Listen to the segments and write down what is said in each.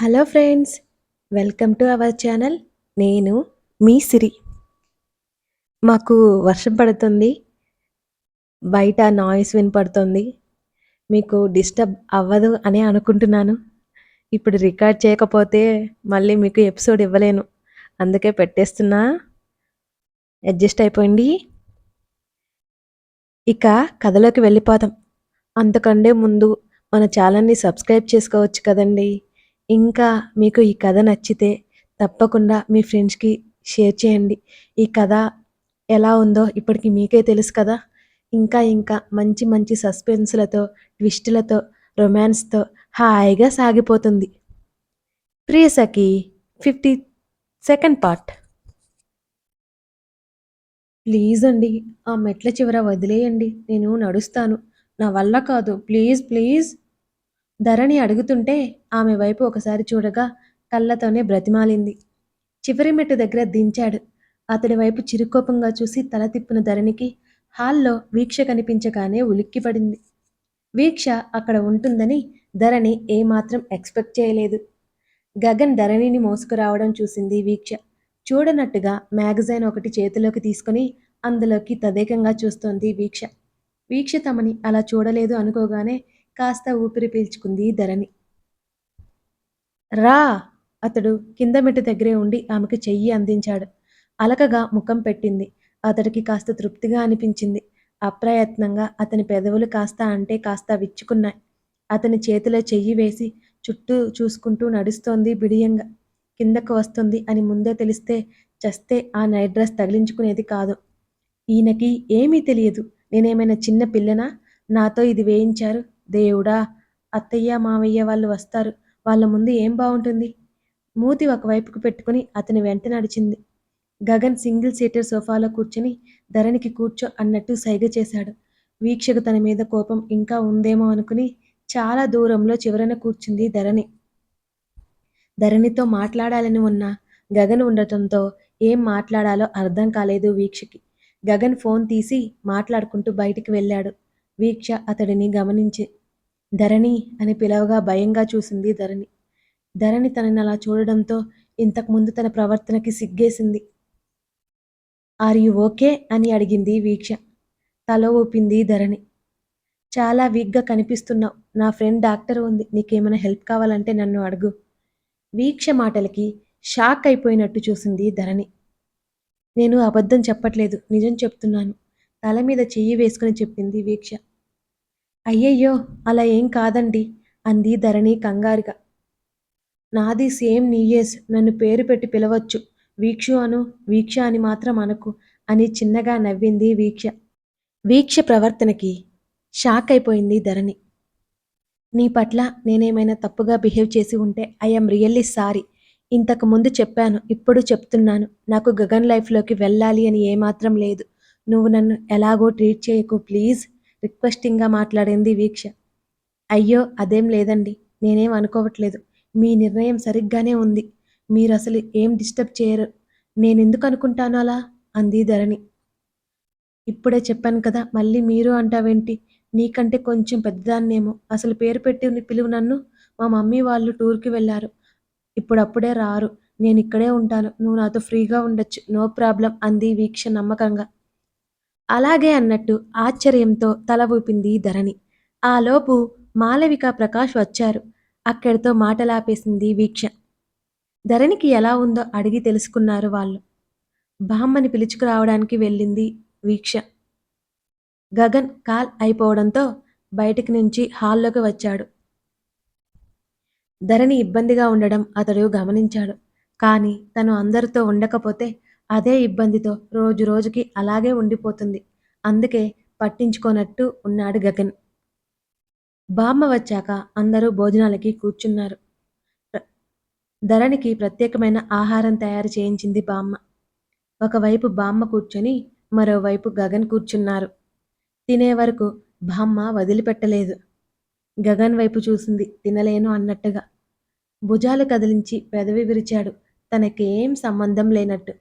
Hello friends welcome to our channel. నేను మీ సిరి. మాకు వర్షం పడుతుంది బయట నాయిస్ వినపడుతుంది. మీకు డిస్టర్బ్ అవ్వదు అని అనుకుంటున్నాను. ఇప్పుడు రికార్డ్ చేయకపోతే మళ్ళీ మీకు ఎపిసోడ్ ఇవ్వలేను. అందుకే పెట్టేస్తున్నా. అడ్జస్ట్ అయిపోయింది. ఇక కథలోకి వెళ్ళిపోదాం. అంతకంటే ముందు మన ఛానల్ని సబ్స్క్రైబ్ చేసుకోవచ్చు కదండీ. ఇంకా మీకు ఈ కథ నచ్చితే తప్పకుండా మీ ఫ్రెండ్స్కి షేర్ చేయండి. ఈ కథ ఎలా ఉందో ఇప్పటికి మీకే తెలుసు కదా. ఇంకా ఇంకా మంచి మంచి సస్పెన్స్లతో ట్విస్టులతో రొమాన్స్తో హాయిగా సాగిపోతుంది. Priyasakhi fifty second part. Please అండి ఆ మెట్ల చివర వదిలేయండి. నేను నడుస్తాను. నా వల్ల కాదు. Please please. ధరణి అడుగుతుంటే ఆమె వైపు ఒకసారి చూడగా కళ్ళతోనే బ్రతిమాలింది. చివరి మెట్టు దగ్గర దించాడు. అతడి వైపు చిరుకోపంగా చూసి తల తిప్పిన ధరణికి హాల్లో వీక్ష కనిపించగానే ఉలిక్కిపడింది. వీక్ష అక్కడ ఉంటుందని ధరణి ఏమాత్రం ఎక్స్పెక్ట్ చేయలేదు. గగన్ ధరణిని మోసుకురావడం చూసింది వీక్ష. చూడనట్టుగా మ్యాగజైన్ ఒకటి చేతిలోకి తీసుకుని అందులోకి తదేకంగా చూస్తోంది వీక్ష. వీక్ష తమని అలా చూడలేదు అనుకోగానే కాస్త ఊపిరి పీల్చుకుంది ధరణి. రా అతడు కింద మెట్టు దగ్గరే ఉండి ఆమెకు చెయ్యి అందించాడు. అలకగా ముఖం పెట్టింది. అతడికి కాస్త తృప్తిగా అనిపించింది. అప్రయత్నంగా అతని పెదవులు కాస్త అంటే కాస్త విచ్చుకున్నాయి. అతని చేతిలో చెయ్యి వేసి చుట్టూ చూసుకుంటూ నడుస్తోంది బిడియంగా. కిందకు వస్తుంది అని ముందే తెలిస్తే చస్తే ఆ నైట్ డ్రెస్ తగిలించుకునేది కాదు. ఈయనకి ఏమీ తెలియదు. నేనేమైనా చిన్న పిల్లనా? నాతో ఇది వేయించారు. దేవుడా అత్తయ్య మావయ్య వాళ్ళు వస్తారు. వాళ్ళ ముందు ఏం బాగుంటుంది? మూతి ఒకవైపుకు పెట్టుకుని అతని వెంట నడిచింది. గగన్ సింగిల్ సీటర్ సోఫాలో కూర్చుని ధరణికి కూర్చో అన్నట్టు సైగ చేశాడు. వీక్షకు తన మీద కోపం ఇంకా ఉందేమో అనుకుని చాలా దూరంలో చివరన కూర్చుంది ధరణి. ధరణితో మాట్లాడాలని ఉన్న గగన్ ఉండటంతో ఏం మాట్లాడాలో అర్థం కాలేదు వీక్షకి. గగన్ ఫోన్ తీసి మాట్లాడుకుంటూ బయటికి వెళ్ళాడు. వీక్ష అతడిని గమనించి ధరణి అని పిలవగా భయంగా చూసింది ధరణి. ధరణి తనని అలా చూడడంతో ఇంతకుముందు తన ప్రవర్తనకి సిగ్గేసింది. Are you okay? అని అడిగింది వీక్ష. తల ఊపింది ధరణి. చాలా వీక్గా కనిపిస్తున్నావు. నా ఫ్రెండ్ డాక్టర్ ఉంది. నీకేమైనా హెల్ప్ కావాలంటే నన్ను అడుగు. వీక్ష మాటలకి షాక్ అయిపోయినట్టు చూసింది ధరణి. నేను అబద్ధం చెప్పట్లేదు. నిజం చెప్తున్నాను. తల మీద చెయ్యి వేసుకుని చెప్పింది వీక్ష. అయ్యయ్యో అలా ఏం కాదండి అంది ధరణి కంగారుగా. నాది సేమ్ నీయేస్ నన్ను పేరు పెట్టి పిలవచ్చు. వీక్షు అను వీక్ష అని మాత్రం అనకు అని చిన్నగా నవ్వింది వీక్ష. వీక్ష ప్రవర్తనకి షాక్ అయిపోయింది ధరణి. నీ పట్ల నేనేమైనా తప్పుగా బిహేవ్ చేసి ఉంటే ఐఎమ్ రియల్లీ సారీ. ఇంతకు ముందు చెప్పాను ఇప్పుడు చెప్తున్నాను. నాకు గగన్ లైఫ్లోకి వెళ్ళాలి అని ఏమాత్రం లేదు. నువ్వు నన్ను ఎలాగో ట్రీట్ చేయకు ప్లీజ్. రిక్వెస్టింగ్గా మాట్లాడింది వీక్ష. అయ్యో అదేం లేదండి. నేనేం అనుకోవట్లేదు. మీ నిర్ణయం సరిగ్గానే ఉంది. మీరు అసలు ఏం డిస్టర్బ్ చేయరు. నేనెందుకు అనుకుంటాను అలా? అంది ధరణి. ఇప్పుడే చెప్పాను కదా మళ్ళీ మీరు అంటావేంటి? నీకంటే కొంచెం పెద్దదాన్నేమో. అసలు పేరు పెట్టి పిలువు నన్ను మా మమ్మీ వాళ్ళు టూర్కి వెళ్ళారు. ఇప్పుడప్పుడే రారు. నేను ఇక్కడే ఉంటాను. నువ్వు నాతో ఫ్రీగా ఉండొచ్చు. నో ప్రాబ్లం అంది వీక్ష నమ్మకంగా. అలాగే అన్నట్టు ఆశ్చర్యంతో తల ఊపింది ధరణి. ఆలోపు మాలవిక ప్రకాష్ వచ్చారు. అక్కడితో మాటలాపేసింది వీక్ష. ధరణికి ఎలా ఉందో అడిగి తెలుసుకున్నారు వాళ్ళు. బామ్మని పిలుచుకురావడానికి వెళ్ళింది వీక్ష. గగన్ కాల్ అయిపోవడంతో బయటికి నుంచి హాల్లోకి వచ్చాడు. ధరణి ఇబ్బందిగా ఉండడం అతడు గమనించాడు. కానీ తను అందరితో ఉండకపోతే అదే ఇబ్బందితో రోజు రోజుకి అలాగే ఉండిపోతుంది. అందుకే పట్టించుకోనట్టు ఉన్నాడు గగన్. బామ్మ వచ్చాక అందరూ భోజనాలకి కూర్చున్నారు. ధరణికి ప్రత్యేకమైన ఆహారం తయారు చేయించింది బామ్మ. ఒకవైపు బామ్మ కూర్చొని మరోవైపు గగన్ కూర్చున్నారు. తినే వరకు బామ్మ వదిలిపెట్టలేదు. గగన్ వైపు చూసింది తినలేను అన్నట్టుగా. భుజాలు కదిలించి పెదవి విరిచాడు. తనకేం సంబంధం లేనట్టు.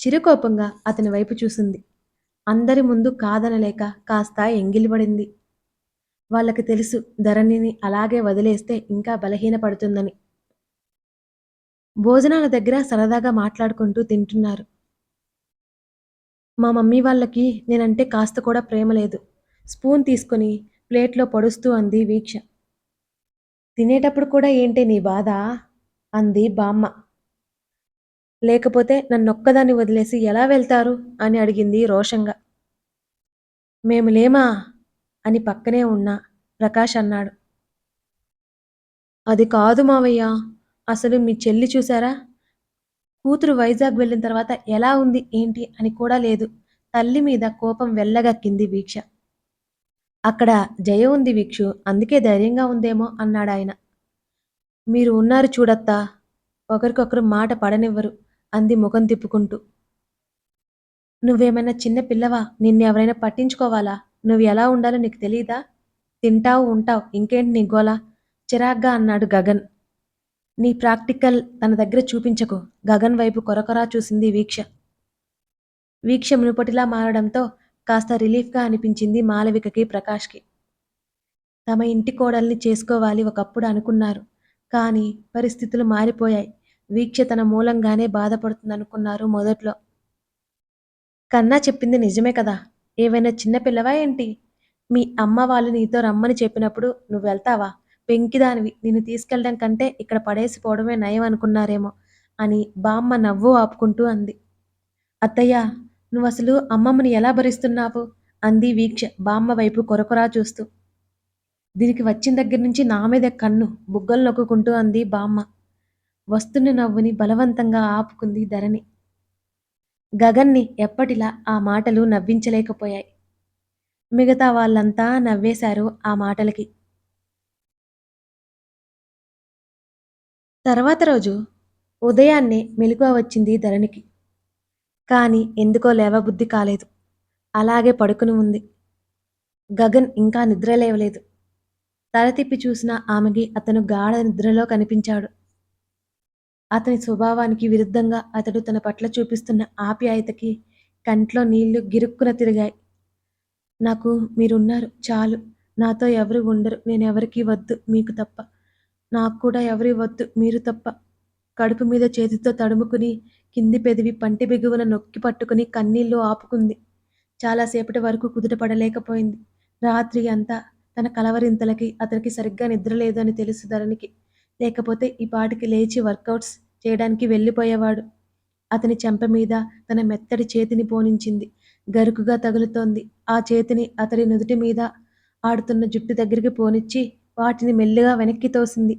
చిరుకోపంగా అతని వైపు చూసింది అందరి ముందు కాదనలేక కాస్త ఎంగిలిపడింది వాళ్ళకి తెలుసు ధరణిని అలాగే వదిలేస్తే ఇంకా బలహీనపడుతుందని భోజనాల దగ్గర సరదాగా మాట్లాడుకుంటూ తింటున్నారు. మా మమ్మీ వాళ్ళకి నేనంటే కాస్త కూడా ప్రేమ లేదు. స్పూన్ తీసుకొని ప్లేట్లో పొడుస్తూ అంది వీక్ష. తినేటప్పుడు కూడా ఏంటే నీ బాధ? అంది బామ్మ. లేకపోతే నన్నొక్కదాన్ని వదిలేసి ఎలా వెళ్తారు? అని అడిగింది రోషంగా. మేము లేమా? అని పక్కనే ఉన్న ప్రకాష్ అన్నాడు. అది కాదు మావయ్య. అసలు మీ చెల్లి చూసారా? కూతురు వైజాగ్ వెళ్ళిన తర్వాత ఎలా ఉంది ఏంటి అని కూడా లేదు. తల్లి మీద కోపం వెళ్ళగక్కింది వీక్ష. అక్కడ జయ ఉంది వీక్షు. అందుకే ధైర్యంగా ఉందేమో అన్నాడాయన. మీరు ఉన్నారు చూడత్తా. ఒకరికొకరు మాట పడనివ్వరు అంది ముఖం తిప్పుకుంటూ. నువ్వేమైనా చిన్న పిల్లవా? నిన్ను ఎవరైనా పట్టించుకోవాలా? నువ్వు ఎలా ఉండాలో నీకు తెలీదా? తింటావు ఉంటావు ఇంకేంటి నీ గోల? చిరాగ్గా అన్నాడు గగన్. నీ ప్రాక్టికల్ తన దగ్గర చూపించకు. గగన్ వైపు కొరకొరా చూసింది వీక్ష. వీక్ష మునుపటిలా మారడంతో కాస్త రిలీఫ్గా అనిపించింది మాలవికకి ప్రకాష్కి. తమ ఇంటి కోడల్ని చేసుకోవాలి ఒకప్పుడు అనుకున్నారు. కానీ పరిస్థితులు మారిపోయాయి. వీక్ష తన మూలంగానే బాధపడుతుందనుకున్నారు మొదట్లో. కన్నా చెప్పింది నిజమే కదా! ఏవైనా చిన్న పిల్లవా ఏంటి? మీ అమ్మ వాళ్ళు నీతో రమ్మని చెప్పినప్పుడు నువ్వు వెళ్తావా పెంకిదానివి నిన్ను తీసుకెళ్ళడం కంటే ఇక్కడ పడేసిపోవడమే నయం అనుకున్నారేమో అని బామ్మ నవ్వు ఆపుకుంటూ అంది. అత్తయ్య అసలు అమ్మమ్మని ఎలా భరిస్తున్నావు? అంది వీక్ష బామ్మ వైపు కొరకొరా చూస్తూ. దీనికి వచ్చిన దగ్గర నుంచి నా మీద కన్ను బుగ్గలు నొక్కుకుంటూ అంది బామ్మ. వస్తున్న నవ్వుని బలవంతంగా ఆపుకుంది ధరణి. గగన్ని ఎప్పటిలా ఆ మాటలు నవ్వించలేకపోయాయి. మిగతా వాళ్ళంతా నవ్వేశారు ఆ మాటలకి. తర్వాత రోజు ఉదయాన్నే మెలకువ వచ్చింది ధరణికి. కానీ ఎందుకో లేవబుద్ధి కాలేదు. అలాగే పడుకుని ఉంది. గగన్ ఇంకా నిద్ర లేవలేదు. తల తిప్పి చూసిన ఆమెకి అతను గాఢ నిద్రలో కనిపించాడు. అతని స్వభావానికి విరుద్ధంగా అతడు తన పట్ల చూపిస్తున్న ఆప్యాయతకి కంట్లో నీళ్ళు గిరుక్కున తిరిగాయి. నాకు మీరున్నారు చాలు. నాతో ఎవరు ఉండరు. నేను ఎవరికీ వద్దు మీకు తప్ప. నాకు కూడా ఎవరి వద్దు మీరు తప్ప. కడుపు మీద చేతితో తడుముకుని కింది పెదివి పంటి బిగువన నొక్కి పట్టుకుని కన్నీళ్ళు ఆపుకుంది. చాలాసేపటి వరకు కుదుట పడలేకపోయింది. రాత్రి అంతా తన కలవరింతలకి అతనికి సరిగ్గా నిద్రలేదు అని తెలుసు ధరణికి. లేకపోతే ఈ పాటికి లేచి వర్కౌట్స్ చేయడానికి వెళ్ళిపోయేవాడు. అతని చెంప మీద తన మెత్తడి చేతిని పోనించింది. గరుకుగా తగులుతోంది. ఆ చేతిని అతడి నుదుటి మీద ఆడుతున్న జుట్టు దగ్గరికి పోనిచ్చి వాటిని మెల్లిగా వెనక్కి తోసింది.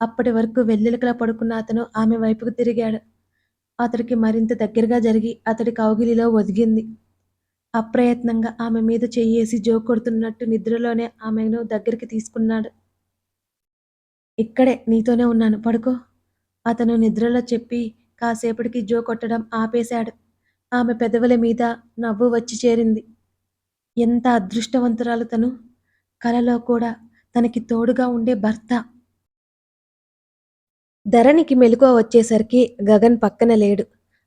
అప్పటి వరకు వెన్నెలకలా పడుకున్న అతను ఆమె వైపుకు తిరిగాడు. అతడికి మరింత దగ్గరగా జరిగి అతడి కౌగిలిలో ఒదిగింది. అప్రయత్నంగా ఆమె మీద చెయ్యేసి జోకొడుతున్నట్టు నిద్రలోనే ఆమెను దగ్గరికి తీసుకున్నాడు. ఇక్కడే నీతోనే ఉన్నాను పడుకో. అతను నిద్రలో చెప్పి కాసేపటికి జో కొట్టడం ఆపేశాడు. ఆమె పెదవుల మీద నవ్వు వచ్చి చేరింది. ఎంత అదృష్టవంతురాలు తను! కలలో కూడా తనకి తోడుగా ఉండే భర్త. ధరణికి మెలకువ వచ్చేసరికి గగన్ పక్కన లేడు.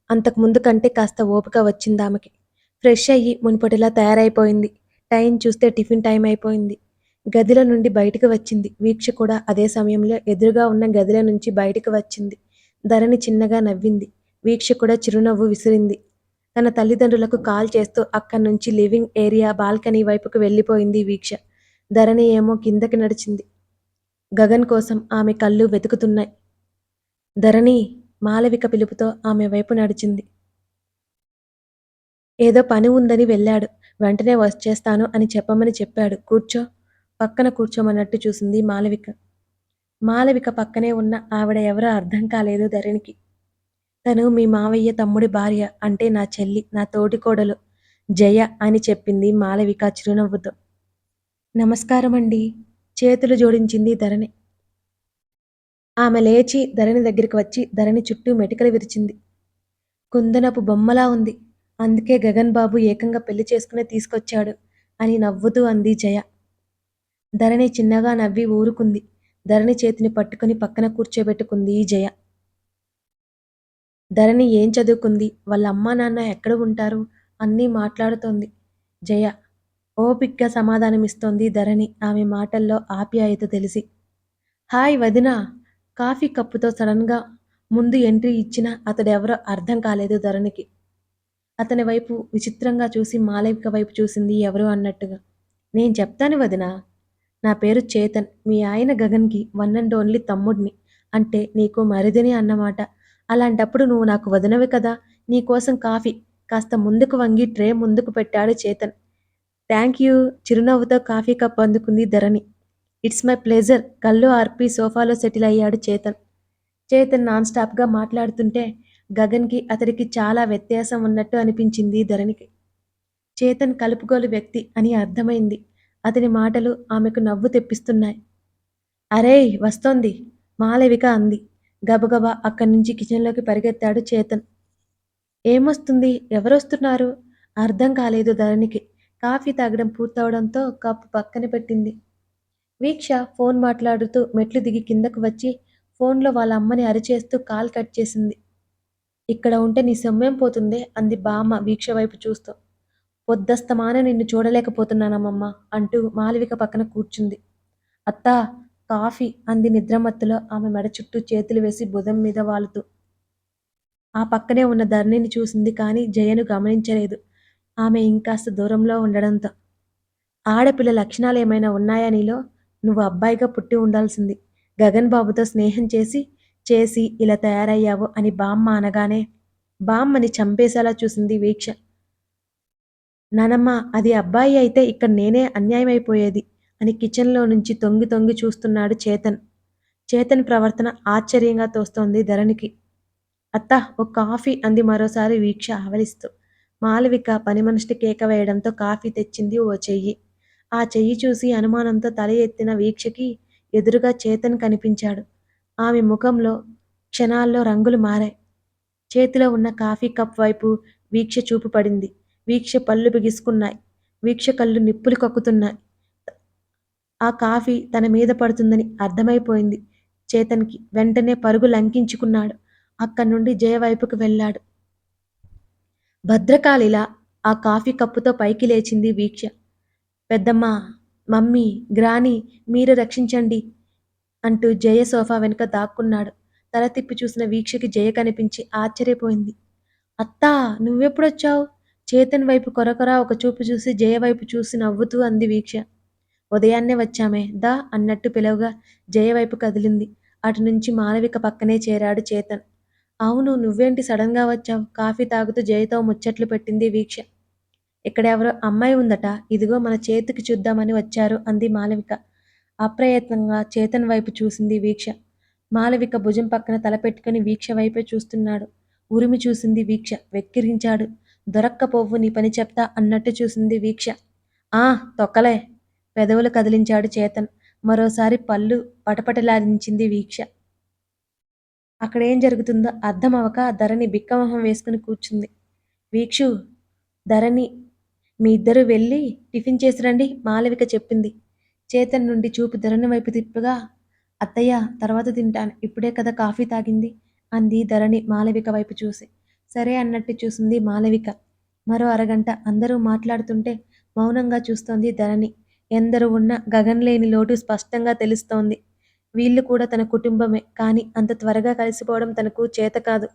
అంతకు ముందు కంటే కాస్త ఓపిక వచ్చిందామెకి. ఫ్రెష్ అయ్యి మునుపటిలా తయారైపోయింది. టైం చూస్తే టిఫిన్ టైం అయిపోయింది. గదిలో నుండి బయటికి వచ్చింది. వీక్ష కూడా అదే సమయంలో ఎదురుగా ఉన్న గదిలో నుంచి బయటికి వచ్చింది. ధరణి చిన్నగా నవ్వింది. వీక్ష కూడా చిరునవ్వు విసిరింది. తన తల్లిదండ్రులకు కాల్ చేస్తూ అక్కడి నుంచి లివింగ్ ఏరియా బాల్కనీ వైపుకు వెళ్ళిపోయింది వీక్ష. ధరణి ఏమో కిందకి నడిచింది. గగన్ కోసం ఆమె కళ్ళు వెతుకుతున్నాయి. ధరణి మాలవిక పిలుపుతో ఆమె వైపు నడిచింది. ఏదో పని ఉందని వెళ్ళాడు. వెంటనే వచ్చేస్తాను అని చెప్పమని చెప్పాడు. కూర్చో. పక్కన కూర్చోమన్నట్టు చూసింది మాలవిక. మాలవిక పక్కనే ఉన్న ఆవిడ ఎవరో అర్థం కాలేదు ధరణికి. తను మీ మావయ్య తమ్ముడి భార్య. అంటే నా చెల్లి. నా తోటికోడలు జయ అని చెప్పింది మాలవిక చిరునవ్వుతో. అండి చేతులు జోడించింది ధరణి. ఆమె లేచి ధరణి దగ్గరికి వచ్చి ధరణి చుట్టూ మెటికలు విరిచింది. కుందనపు బొమ్మలా ఉంది. అందుకే గగన్ బాబు ఏకంగా పెళ్ళి చేసుకునే తీసుకొచ్చాడు అని నవ్వుతూ అంది జయ. ధరణి చిన్నగా నవ్వి ఊరుకుంది. ధరణి చేతిని పట్టుకుని పక్కన కూర్చోబెట్టుకుంది జయ. ధరణి ఏం చదువుకుంది? వాళ్ళ అమ్మా నాన్న ఎక్కడ ఉంటారు? అన్నీ మాట్లాడుతోంది జయ. ఓపిగ్గా సమాధానమిస్తోంది ధరణి ఆమె మాటల్లో ఆప్యాయత తెలిసి. హాయ్ వదిన కాఫీ కప్పుతో సడన్గా ముందు ఎంట్రీ ఇచ్చినా అతడెవరో అర్థం కాలేదు ధరణికి. అతని వైపు విచిత్రంగా చూసి మాలవిక వైపు చూసింది ఎవరు అన్నట్టుగా. నేను చెప్తాను వదినా. నా పేరు చేతన్. మీ ఆయన గగన్‌కి వన్ అండ్ ఓన్లీ తమ్ముడిని. అంటే నీకు మరిదిని అన్నమాట. అలాంటప్పుడు నువ్వు నాకు వదనవి కదా! నీకోసం కాఫీ కాస్త ముందుకు వంగి ట్రే ముందుకు పెట్టాడు చేతన్. థ్యాంక్ యూ చిరునవ్వుతో కాఫీ కప్ అందుకుంది ధరణి. ఇట్స్ మై ప్లెజర్ కళ్ళు ఆర్పి సోఫాలో సెటిల్ అయ్యాడు చేతన్. చేతన్ నాన్ స్టాప్గా మాట్లాడుతుంటే గగన్కి అతడికి చాలా వ్యత్యాసం ఉన్నట్టు అనిపించింది ధరణికి. చేతన్ కలుపుగోలు వ్యక్తి అని అర్థమైంది. అతని మాటలు ఆమెకు నవ్వు తెప్పిస్తున్నాయి. అరేయ్ వస్తోంది మాలవిక అంది. గబగబా అక్కడి నుంచి కిచెన్లోకి పరిగెత్తాడు చేతన్. ఏమొస్తుంది ఎవరొస్తున్నారు అర్థం కాలేదు ధరణికి. కాఫీ తాగడం పూర్తవడంతో కప్పు పక్కన పెట్టింది. వీక్ష ఫోన్ మాట్లాడుతూ మెట్లు దిగి కిందకు వచ్చి ఫోన్లో వాళ్ళ అమ్మని అరిచేస్తూ కాల్ కట్ చేసింది. ఇక్కడ ఉంటే నీ సొమ్మేం పోతుందే అంది బామ్మ వీక్ష వైపు చూస్తూ. పొద్దస్తమాన నిన్ను చూడలేకపోతున్నానమ్మమ్మ అంటూ మాలవిక పక్కన కూర్చుంది. అత్తా కాఫీ అంది నిద్రమత్తులో ఆమె మెడ చుట్టూ చేతులు వేసి భుజం మీద వాలుతూ. ఆ పక్కనే ఉన్న ధరణిని చూసింది కానీ జయను గమనించలేదు. ఆమె ఇంకాస్త దూరంలో ఉండడంతో. ఆడపిల్ల లక్షణాలు ఏమైనా ఉన్నాయా నీలో? నువ్వు అబ్బాయిగా పుట్టి ఉండాల్సింది. గగన్ బాబుతో స్నేహం చేసి చేసి ఇలా తయారయ్యావు అని బామ్మ అనగానే బామ్మని చంపేసేలా చూసింది వీక్ష. నానమ్మ అది అబ్బాయి అయితే ఇక్కడ నేనే అన్యాయమైపోయేది అని కిచెన్లో నుంచి తొంగి తొంగి చూస్తున్నాడు చేతన్. చేతన్ ప్రవర్తన ఆశ్చర్యంగా తోస్తోంది ధరణికి. అత్త ఓ కాఫీ అంది మరోసారి వీక్ష ఆవలిస్తూ. మాలవిక పనిమనిషిని కేక వేయడంతో కాఫీ తెచ్చింది ఓ చెయ్యి. ఆ చెయ్యి చూసి అనుమానంతో తల ఎత్తిన వీక్షకి ఎదురుగా చేతన్ కనిపించాడు. ఆమె ముఖంలో క్షణాల్లో రంగులు మారాయి. చేతిలో ఉన్న కాఫీ కప్ వైపు వీక్ష చూపు పడింది. వీక్ష పళ్ళు బిగుసుకున్నాయి. వీక్ష కళ్ళు నిప్పులు కక్కుతున్నాయి. ఆ కాఫీ తన మీద పడుతుందని అర్థమైపోయింది చేతన్‌కి. వెంటనే పరుగు లంకించుకున్నాడు. అక్కడి నుండి జయ వైపుకు వెళ్ళాడు. భద్రకాళిలా ఆ కాఫీ కప్పుతో పైకి లేచింది వీక్ష. పెద్దమ్మ మమ్మీ, గ్రాని మీరు రక్షించండి అంటూ జయ సోఫా వెనుక దాక్కున్నాడు. తల తిప్పి చూసిన వీక్షకి జయ కనిపించి ఆశ్చర్యపోయింది. అత్తా నువ్వెప్పుడొచ్చావు చేతన్ వైపు కొరకొరా ఒక చూపు చూసి జయ వైపు చూసి నవ్వుతూ అంది వీక్ష. ఉదయాన్నే వచ్చామే దా అన్నట్టు పిలవగా జయ వైపు కదిలింది. అటు నుంచి మాలవిక పక్కనే చేరాడు చేతన్. అవును నువ్వేంటి సడన్‌గా వచ్చావు కాఫీ తాగుతూ జయతో ముచ్చట్లు పెట్టింది వీక్ష. ఇక్కడెవరో అమ్మాయి ఉందట. ఇదిగో మన చేతికి చూద్దామని వచ్చారు అంది మాలవిక. అప్రయత్నంగా చేతన్ వైపు చూసింది వీక్ష. మాలవిక భుజం పక్కన తలపెట్టుకుని వీక్ష వైపే చూస్తున్నాడు. ఉరిమి చూసింది వీక్ష. వెక్కిరించాడు. దొరక్కపోవు నీ పని చెప్తా అన్నట్టు చూసింది వీక్ష. ఆ తొక్కలే పెదవులు కదిలించాడు చేతన్. మరోసారి పళ్ళు పటపటలాడించింది వీక్ష. అక్కడేం జరుగుతుందో అర్థమవక ధరణి బిక్కమొహం వేసుకుని కూర్చుంది. వీక్షు ధరణి మీ ఇద్దరు వెళ్ళి టిఫిన్ చేసిరండి మాలవిక చెప్పింది. చేతన్ నుండి చూపు ధరణి వైపు తిప్పుగా అత్తయ్య తర్వాత తింటాను. ఇప్పుడే కదా కాఫీ తాగింది అంది ధరణి మాలవిక వైపు చూసి. సరే అన్నట్టు చూసింది మాలవిక. మరో అరగంట అందరూ మాట్లాడుతుంటే మౌనంగా చూస్తోంది ధరణి. ఎందరు ఉన్నా గగన్ లేని లోటు స్పష్టంగా తెలుస్తోంది. వీళ్ళు కూడా తన కుటుంబమే. కానీ అంత త్వరగా కలిసిపోవడం తనకు చేత కాదు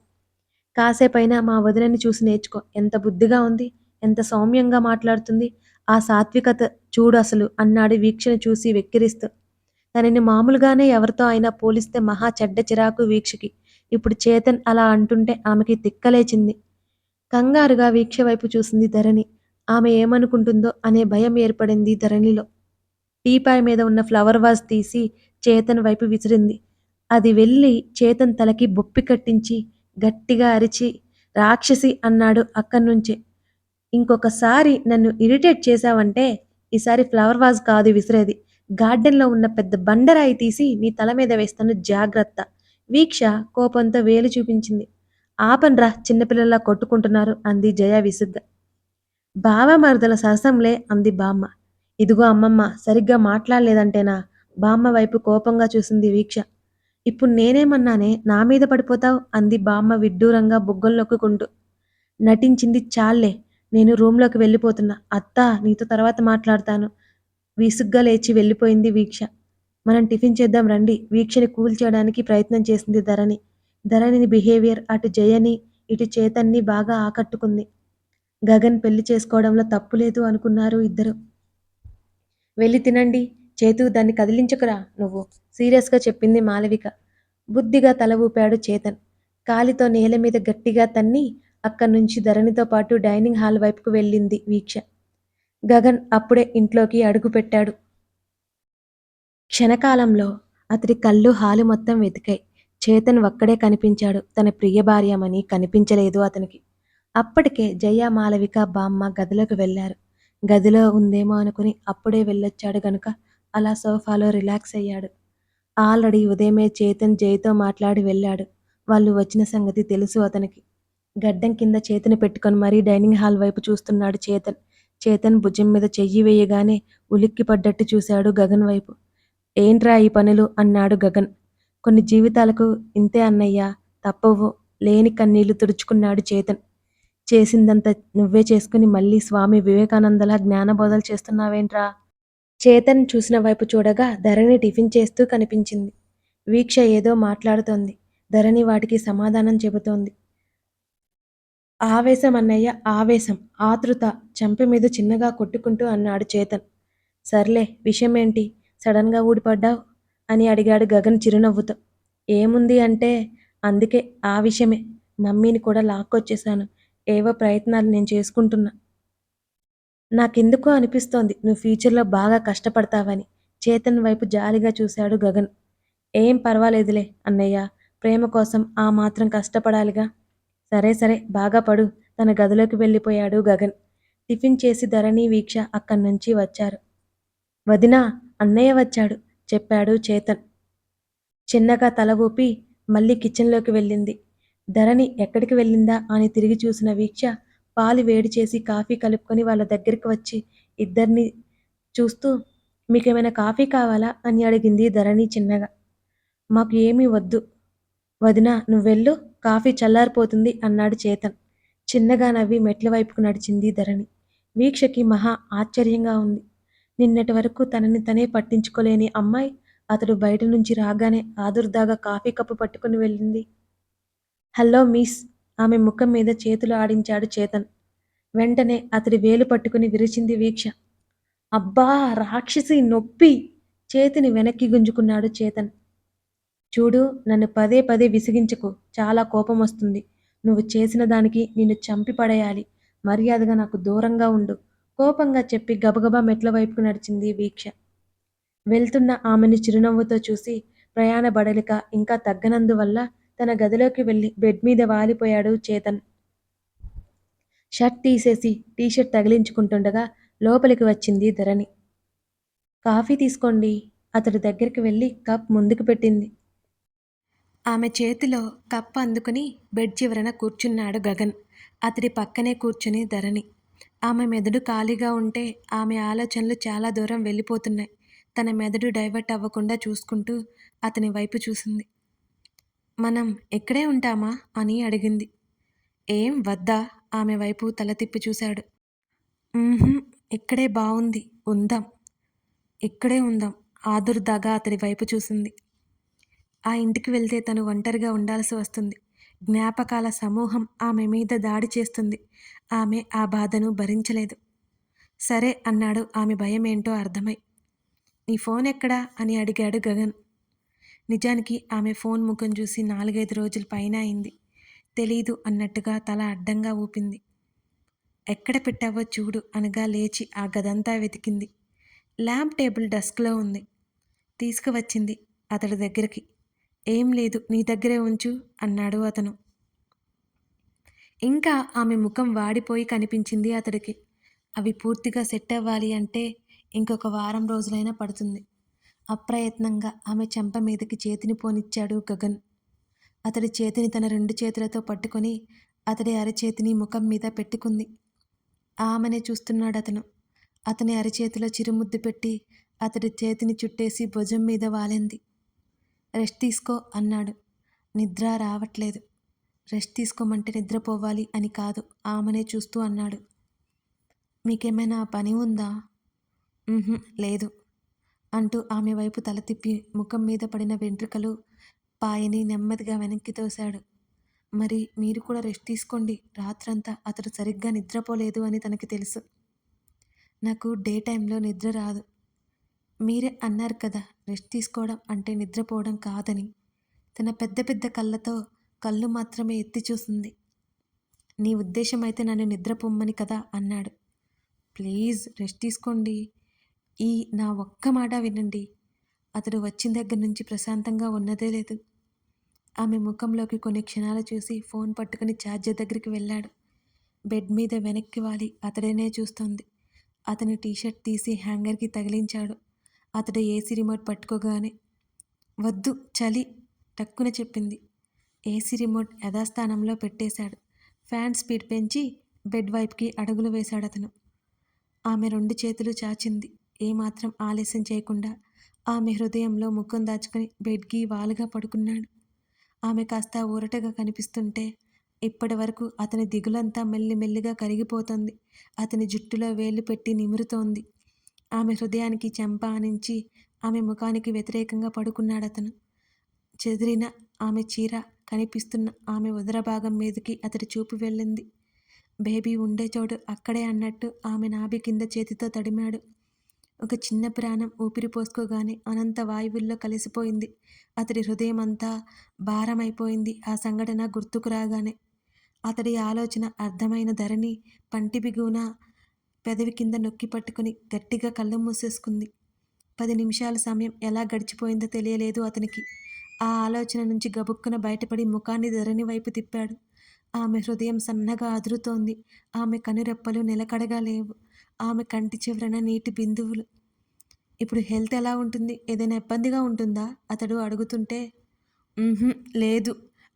కాసేపైనా మా వదినని చూసి నేర్చుకో. ఎంత బుద్ధిగా ఉంది. ఎంత సౌమ్యంగా మాట్లాడుతుంది. ఆ సాత్వికత చూడు అసలు అన్నాడు వీక్షను చూసి వెక్కిరిస్తూ. తనని మామూలుగానే ఎవరితో అయినా పోలిస్తే మహా చెడ్డ చిరాకు వీక్షకి. ఇప్పుడు చేతన్ అలా అంటుంటే ఆమెకి తిక్కలేచింది. కంగారుగా వీక్ష వైపు చూసింది ధరణి. ఆమె ఏమనుకుంటుందో అనే భయం ఏర్పడింది ధరణిలో. టీపాయ్ మీద ఉన్న ఫ్లవర్ వాజ్ తీసి చేతన్ వైపు విసిరింది. అది వెళ్ళి చేతన్ తలకి బొప్పి కట్టించి గట్టిగా అరిచి రాక్షసి అన్నాడు అక్కడి నుంచే ఇంకొకసారి నన్ను ఇరిటేట్ చేశావంటే ఈసారి ఫ్లవర్ వాజ్ కాదు విసిరేది. గార్డెన్‌లో ఉన్న పెద్ద బండరాయి తీసి నీ తల మీద వేస్తాను జాగ్రత్త. వీక్ష కోపంతో వేలు చూపించింది. ఆపన్రా చిన్నపిల్లల్లా కొట్టుకుంటున్నారు అంది జయ విసుగ్గా. బావమరదల సరసంలే అంది బామ్మ. ఇదిగో అమ్మమ్మ సరిగ్గా మాట్లాడలేదంటేనా బామ్మ వైపు కోపంగా చూసింది వీక్ష. ఇప్పుడు నేనేమన్నానే నా మీద పడిపోతావు అంది బామ్మ విడ్డూరంగా బుగ్గలు నొక్కుకుంటూ. నటించింది చాల్లే నేను రూమ్లోకి వెళ్ళిపోతున్నా. అత్తా నీతో తర్వాత మాట్లాడతాను. విసుగ్గా లేచి వెళ్ళిపోయింది వీక్ష. మనం టిఫిన్ చేద్దాం రండి. వీక్షని కూల్ చేయడానికి ప్రయత్నం చేసింది ధరణి. ధరణిని బిహేవియర్ అటు జయని ఇటు చేతన్ని బాగా ఆకట్టుకుంది. గగన్ పెళ్ళి చేసుకోవడంలో తప్పు లేదు అనుకున్నారు ఇద్దరు. వెళ్ళి తినండి. చేతు దాన్ని కదిలించకురా నువ్వు. సీరియస్గా చెప్పింది మాలవిక. బుద్ధిగా తల ఊపాడు చేతన్. కాలితో నేల మీద గట్టిగా తన్ని అక్కడి నుంచి ధరణితో పాటు డైనింగ్ హాల్ వైపుకు వెళ్ళింది వీక్ష. గగన్ అప్పుడే ఇంట్లోకి అడుగుపెట్టాడు క్షణకాలంలో అతడి కళ్ళు హాలు మొత్తం వెతికాయి. చేతన్ ఒక్కడే కనిపించాడు. తన ప్రియ భార్యమని కనిపించలేదు అతనికి. అప్పటికే జయ మాలవిక బామ్మ గదిలోకి వెళ్ళారు. గదిలో ఉందేమో అనుకుని అప్పుడే వెళ్ళొచ్చాడు గనుక అలా సోఫాలో రిలాక్స్ అయ్యాడు. ఆల్రెడీ ఉదయమే చేతన్ జయతో మాట్లాడి వెళ్ళాడు. వాళ్ళు వచ్చిన సంగతి తెలుసు అతనికి. గడ్డం కింద చేతిని పెట్టుకొని మరీ డైనింగ్ హాల్ వైపు చూస్తున్నాడు చేతన్. చేతన్ భుజం మీద చెయ్యి వేయగానే ఉలిక్కి పడ్డట్టు చూశాడు గగన్ వైపు. ఏంట్రా ఈ పనులు? అన్నాడు గగన్. కొన్ని జీవితాలకు ఇంతే అన్నయ్య తప్పవు. లేని కన్నీళ్ళు తుడుచుకున్నాడు చేతన్. చేసిందంతా నువ్వే చేసుకుని మళ్ళీ స్వామి వివేకానందలా జ్ఞానబోధలు చేస్తున్నావేంట్రా? చేతన్ చూసిన వైపు చూడగా ధరణి టిఫిన్ చేస్తూ కనిపించింది. వీక్ష ఏదో మాట్లాడుతోంది. ధరణి వాటికి సమాధానం చెబుతోంది. ఆవేశం అన్నయ్య ఆవేశం ఆతృత చంపి మీద చిన్నగా కొట్టుకుంటూ అన్నాడు చేతన్. సర్లే విషయం ఏంటి సడన్గా ఊడిపడ్డావు అని అడిగాడు గగన్ చిరునవ్వుతో. ఏముంది అంటే అందుకే ఆ విషయమే. మమ్మీని కూడా లాక్కొచ్చేసాను ఏవో ప్రయత్నాలు నేను చేసుకుంటున్నా. నాకెందుకో అనిపిస్తోంది. నువ్వు ఫ్యూచర్లో బాగా కష్టపడతావని. చేతన్ వైపు జాలిగా చూశాడు గగన్. ఏం పర్వాలేదులే అన్నయ్య. ప్రేమ కోసం ఆ మాత్రం కష్టపడాలిగా. సరే సరే బాగా పడు. తన గదిలోకి వెళ్ళిపోయాడు గగన్. టిఫిన్ చేసి ధరణి వీక్ష అక్కడి నుంచి వచ్చారు. వదినా అన్నయ్య వచ్చాడు చెప్పాడు చేతన్. చిన్నగా తల ఊపి మళ్ళీ కిచెన్లోకి వెళ్ళింది. ధరణి ఎక్కడికి వెళ్ళిందా అని తిరిగి చూసిన వీక్ష పాలు వేడి చేసి కాఫీ కలుపుకొని వాళ్ళ దగ్గరికి వచ్చి ఇద్దరిని చూస్తూ మీకేమైనా కాఫీ కావాలా? అని అడిగింది ధరణి చిన్నగా. మాకు ఏమీ వద్దు. వదిన నువ్వెళ్ళు కాఫీ చల్లారిపోతుంది అన్నాడు చేతన్. చిన్నగా నవ్వి మెట్ల వైపుకు నడిచింది ధరణి. వీక్షకి మహా ఆశ్చర్యంగా ఉంది. నిన్నటి వరకు తనని తనే పట్టించుకోలేని అమ్మాయి అతడు బయట నుంచి రాగానే ఆదుర్దాగా కాఫీ కప్పు పట్టుకుని వెళ్ళింది. హలో మిస్ ఆమె ముఖం మీద చేతులు ఆడించాడు చేతన్. వెంటనే అతడి వేలు పట్టుకుని విరిచింది వీక్ష. అబ్బా రాక్షసి నొప్పి! చేతిని వెనక్కి గుంజుకున్నాడు చేతన్. చూడు నన్ను పదే పదే విసిగించకు. చాలా కోపం వస్తుంది. నువ్వు చేసిన దానికి నిన్ను చంపి పడేయాలి. మర్యాదగా నాకు దూరంగా ఉండు. కోపంగా చెప్పి గబగబా మెట్ల వైపుకు నడిచింది వీక్ష. వెళ్తున్న ఆమెను చిరునవ్వుతో చూసి ప్రయాణ బడలిక ఇంకా తగ్గనందువల్ల తన గదిలోకి వెళ్ళి బెడ్ మీద వాలిపోయాడు చేతన్. షర్ట్ తీసేసి టీషర్ట్ తగిలించుకుంటుండగా లోపలికి వచ్చింది ధరణి. కాఫీ తీసుకోండి. అతడి దగ్గరికి వెళ్ళి కప్ ముందుకు పెట్టింది. ఆమె చేతిలో కప్ అందుకుని బెడ్ చివరన కూర్చున్నాడు గగన్. అతడి పక్కనే కూర్చుని ధరణి. ఆమె మెదడు ఖాళీగా ఉంటే ఆమె ఆలోచనలు చాలా దూరం వెళ్ళిపోతున్నాయి. తన మెదడు డైవర్ట్ అవ్వకుండా చూసుకుంటూ అతని వైపు చూసింది. మనం ఇక్కడే ఉంటామా? అని అడిగింది. ఏం వద్దా? ఆమె వైపు తల తిప్పి చూశాడు. ఇక్కడే బాగుంది ఉందాం. ఇక్కడే ఉందాం. ఆదుర్దాగా అతడి వైపు చూసింది. ఆ ఇంటికి వెళ్తే తను ఒంటరిగా ఉండాల్సి వస్తుంది. జ్ఞాపకాల సమూహం ఆమె మీద దాడి చేస్తుంది. ఆమె ఆ బాధను భరించలేదు. సరే అన్నాడు. ఆమె భయం ఏంటో అర్థమై. నీ ఫోన్ ఎక్కడా? అని అడిగాడు గగన్. నిజానికి ఆమె ఫోన్ ముఖం చూసి నాలుగైదు రోజుల పైన అయింది. తెలీదు అన్నట్టుగా తల అడ్డంగా ఊపింది. ఎక్కడ పెట్టావో చూడు అనగా లేచి ఆ గదంతా వెతికింది. ల్యాంప్ టేబుల్ డస్క్లో ఉంది. తీసుకువచ్చింది అతడి దగ్గరికి. ఏం లేదు నీ దగ్గరే ఉంచు అన్నాడు అతను. ఇంకా ఆమె ముఖం వాడిపోయి కనిపించింది అతడికి. అవి పూర్తిగా సెట్ అవ్వాలి అంటే ఇంకొక వారం రోజులైనా పడుతుంది. అప్రయత్నంగా ఆమె చెంప మీదకి చేతిని పోనిచ్చాడు గగన్. అతడి చేతిని తన రెండు చేతులతో పట్టుకొని అతడి అరచేతిని ముఖం మీద పెట్టుకుంది. ఆమెనే చూస్తున్నాడు అతను అతని అరచేతిలో చిరుముద్దు పెట్టి అతడి చేతిని చుట్టేసి భుజం మీద వాలింది. రెస్ట్ తీసుకో అన్నాడు. నిద్ర రావట్లేదు. రెస్ట్ తీసుకోమంటే నిద్రపోవాలి అని కాదు ఆమెనే చూస్తూ అన్నాడు. మీకేమైనా పని ఉందా? లేదు అంటూ ఆమె వైపు తల తిప్పి ముఖం మీద పడిన వెంట్రుకలు పాయని నెమ్మదిగా వెనక్కి తోశాడు. మరి మీరు కూడా రెస్ట్ తీసుకోండి. రాత్రంతా అతడు సరిగ్గా నిద్రపోలేదు అని తనకి తెలుసు. నాకు డే టైంలో నిద్ర రాదు. మీరే అన్నారు కదా రెస్ట్ తీసుకోవడం అంటే నిద్రపోవడం కాదని. తన పెద్ద పెద్ద కళ్ళతో కళ్ళు మాత్రమే ఎత్తి చూసింది. నీ ఉద్దేశం అయితే నన్ను నిద్రపొమ్మని కదా అన్నాడు. ప్లీజ్ రెస్ట్ తీసుకోండి. ఈ నా ఒక్క మాట వినండి. అతడు వచ్చిన దగ్గర నుంచి ప్రశాంతంగా ఉన్నదే లేదు. ఆమె ముఖంలోకి కొన్ని క్షణాలు చూసి ఫోన్ పట్టుకుని ఛార్జర్ దగ్గరికి వెళ్ళాడు. బెడ్ మీద వెనక్కి వాలి అతడనే చూస్తోంది. అతని టీషర్ట్ తీసి హ్యాంగర్కి తగిలించాడు. అతడు ఏసీ రిమోట్ పట్టుకోగానే వద్దు చలి టక్కున చెప్పింది. ఏసీ రిమోట్ యథాస్థానంలో పెట్టేశాడు. ఫ్యాన్ స్పీడ్ పెంచి బెడ్ వైపుకి అడుగులు వేశాడు అతను. ఆమె రెండు చేతులు చాచింది. ఏమాత్రం ఆలస్యం చేయకుండా ఆమె హృదయంలో ముఖం దాచుకుని బెడ్కి వాలుగా పడుకున్నాడు. ఆమె కాస్త ఊరటగా కనిపిస్తుంటే ఇప్పటి వరకు అతని దిగులంతా మెల్లిమెల్లిగా కరిగిపోతుంది. అతని జుట్టులో వేలు పెట్టి నిమురుతోంది. ఆమె హృదయానికి చెంప ఆనించి ఆమె ముఖానికి వ్యతిరేకంగా పడుకున్నాడు అతను చెదిరిన ఆమె చీర కనిపిస్తున్న ఆమె ఉదర భాగం మీదకి అతడి చూపు వెళ్ళింది. బేబీ ఉండే చోటు అక్కడే అన్నట్టు ఆమె నాభి కింద చేతితో తడిమాడు. ఒక చిన్న ప్రాణం ఊపిరి పోసుకోగానే అనంత వాయువుల్లో కలిసిపోయింది. అతడి హృదయం అంతా భారమైపోయింది. ఆ సంఘటన గుర్తుకు రాగానే అతడి ఆలోచన అర్థమైన ధరణి పంటి బిగున పెదవి కింద నొక్కి పట్టుకుని గట్టిగా కళ్ళు మూసేసుకుంది. పది నిమిషాల సమయం ఎలా గడిచిపోయిందో తెలియలేదు అతనికి. ఆ ఆలోచన నుంచి గబుక్కున బయటపడి ముఖాన్ని ధరణి వైపు తిప్పాడు. ఆమె హృదయం సన్నగా అదురుతోంది. ఆమె కనురెప్పలు నిలకడగా లేవు. ఆమె కంటి చివరన నీటి బిందువులు. ఇప్పుడు హెల్త్ ఎలా ఉంటుంది? ఏదైనా ఇబ్బందిగా ఉంటుందా? అతడు అడుగుతుంటే లేదు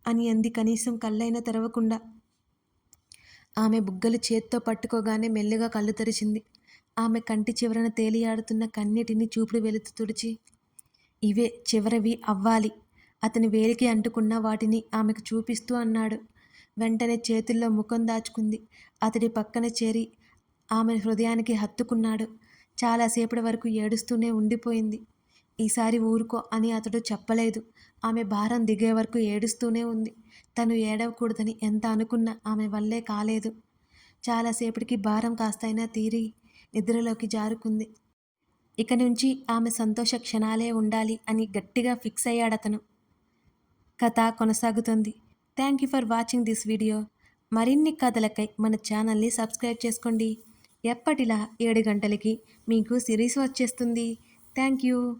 అని అంది కనీసం కళ్ళైనా తెరవకుండా. ఆమె బుగ్గలు చేత్తో పట్టుకోగానే మెల్లిగా కళ్ళు తెరిచింది. ఆమె కంటి చివరన తేలియాడుతున్న కన్నీటిని చూపుడు వెలుతు తుడిచి ఇవే చివరివి అవ్వాలి. అతని వేలికి అంటుకున్న వాటిని ఆమెకు చూపిస్తూ అన్నాడు. వెంటనే చేతుల్లో ముఖం దాచుకుంది. అతడి పక్కన చేరి ఆమె హృదయానికి హత్తుకున్నాడు. చాలాసేపటి వరకు ఏడుస్తూనే ఉండిపోయింది. ఈసారి ఊరుకో అని అతడు చెప్పలేదు. ఆమె భారం దిగే వరకు ఏడుస్తూనే ఉంది. తను ఏడవకూడదని ఎంత అనుకున్నా ఆమె వల్లే కాలేదు. చాలాసేపటికి భారం కాస్తైనా తీరి నిద్రలోకి జారుకుంది. ఇక నుంచి ఆమె సంతోష క్షణాలే ఉండాలి అని గట్టిగా ఫిక్స్ అయ్యాడతను. కథ కొనసాగుతుంది. Thank you for watching this video. మరిన్ని కథలకై మన ఛానల్ని సబ్స్క్రైబ్ చేసుకోండి. ఎప్పటిలా ఏడు గంటలకి మీకు సిరీస్ వచ్చేస్తుంది. Thank you.